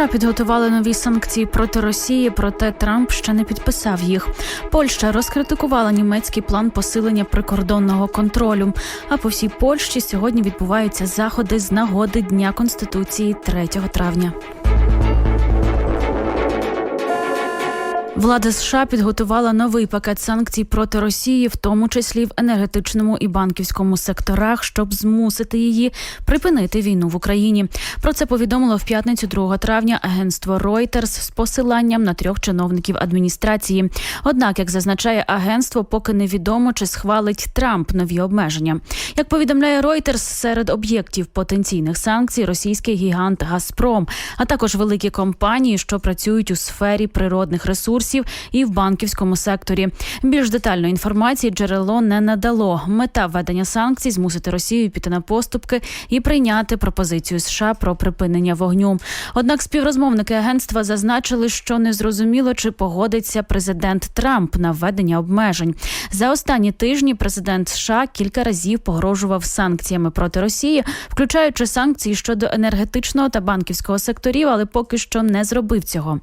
США підготували нові санкції проти Росії, проте Трамп ще не підписав їх. Польща розкритикувала німецький план посилення прикордонного контролю. А по всій Польщі сьогодні відбуваються заходи з нагоди Дня Конституції 3 травня. Влада США підготувала новий пакет санкцій проти Росії, в тому числі в енергетичному і банківському секторах, щоб змусити її припинити війну в Україні. Про це повідомило в п'ятницю 2 травня агентство Reuters з посиланням на трьох чиновників адміністрації. Однак, як зазначає агентство, поки невідомо, чи схвалить Трамп нові обмеження. Як повідомляє Reuters, серед об'єктів потенційних санкцій російський гігант Газпром, а також великі компанії, що працюють у сфері природних ресурсів і в банківському секторі. Більш детальної інформації джерело не надало. Мета введення санкцій змусити Росію піти на поступки і прийняти пропозицію США про припинення вогню. Однак співрозмовники агентства зазначили, що незрозуміло, чи погодиться президент Трамп на введення обмежень. За останні тижні президент США кілька разів погрожував санкціями проти Росії, включаючи санкції щодо енергетичного та банківського секторів, але поки що не зробив цього.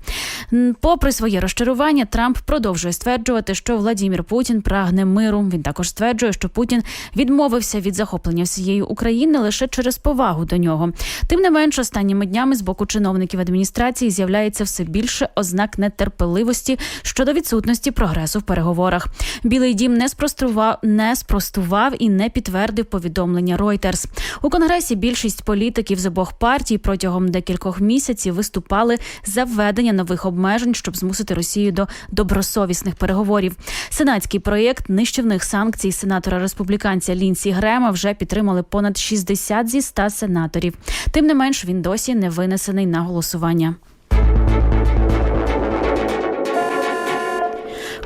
Попри своє розчарування, Трамп продовжує стверджувати, що Владімір Путін прагне миру. Він також стверджує, що Путін відмовився від захоплення всієї України лише через повагу до нього. Тим не менш, останніми днями з боку чиновників адміністрації з'являється все більше ознак нетерпеливості щодо відсутності прогресу в переговорах. Білий дім не спростував, не спростував і не підтвердив повідомлення Reuters. У конгресі більшість політиків з обох партій протягом декількох місяців виступали за введення нових обмежень, щоб змусити Росію до добросовісних переговорів. Сенатський проєкт нищівних санкцій сенатора республіканця Лінсі Грема вже підтримали понад 60 зі 100 сенаторів. Тим не менш, він досі не винесений на голосування.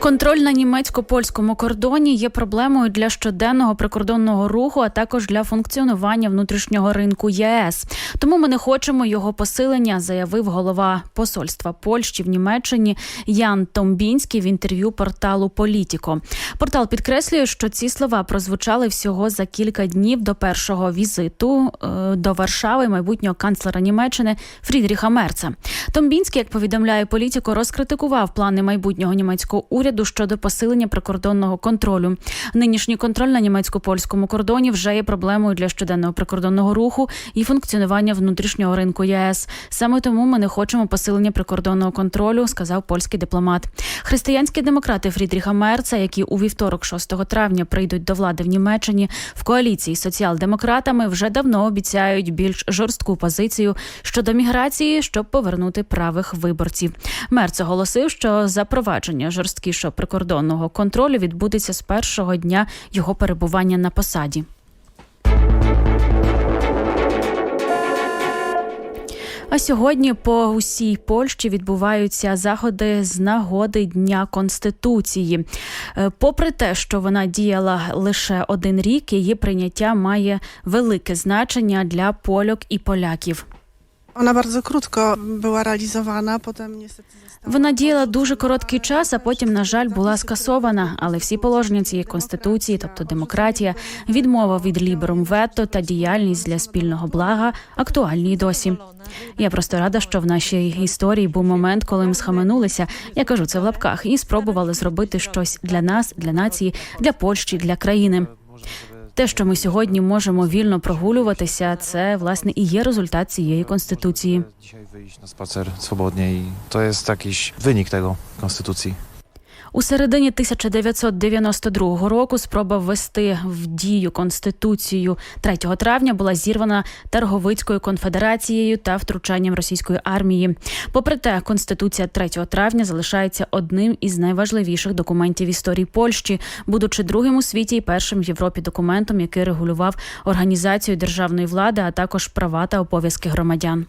Контроль на німецько-польському кордоні є проблемою для щоденного прикордонного руху, а також для функціонування внутрішнього ринку ЄС. Тому ми не хочемо його посилення, заявив голова посольства Польщі в Німеччині Ян Томбінський в інтерв'ю порталу Політіко. Портал підкреслює, що ці слова прозвучали всього за кілька днів до першого візиту е, до Варшави майбутнього канцлера Німеччини Фрідріха Мерца. Томбінський, як повідомляє Політіко, розкритикував плани майбутнього німецького уряду щодо посилення прикордонного контролю. Нинішній контроль на німецько-польському кордоні вже є проблемою для щоденного прикордонного руху і функціонування внутрішнього ринку ЄС. Саме тому ми не хочемо посилення прикордонного контролю, сказав польський дипломат. Християнські демократи Фрідріха Мерца, які у вівторок, 6 травня, прийдуть до влади в Німеччині в коаліції з соціал-демократами, вже давно обіцяють більш жорстку позицію щодо міграції, щоб повернути правих виборців. Мерц оголосив, що запровадження жорсткішого прикордонного контролю відбудеться з першого дня його перебування на посаді. А сьогодні по усій Польщі відбуваються заходи з нагоди Дня Конституції. Е, Попри те, що вона діяла лише один рік, її прийняття має велике значення для польок і поляків. Bardzo krótko była realizowana, potem niestety. Вона діяла дуже короткий час, а потім, на жаль, була скасована. Але всі положення цієї конституції, тобто демократія, відмова від ліберум вето та діяльність для спільного блага, актуальні й досі. Я просто рада, що в нашій історії був момент, коли ми схаменулися. Я кажу це в лапках, і спробували зробити щось для нас, для нації, для Польщі, для країни. Те, що ми сьогодні можемо вільно прогулюватися, це власне і є результат цієї конституції. Dzisiaj wyjść na spacer swobodnie i to jest jakiś wynik tego konstytucji. У середині 1992 року спроба ввести в дію конституцію 3 травня була зірвана Тарговицькою конфедерацією та втручанням російської армії. Попри те, конституція 3 травня залишається одним із найважливіших документів історії Польщі, будучи другим у світі і першим в Європі документом, який регулював організацію державної влади, а також права та обов'язки громадян.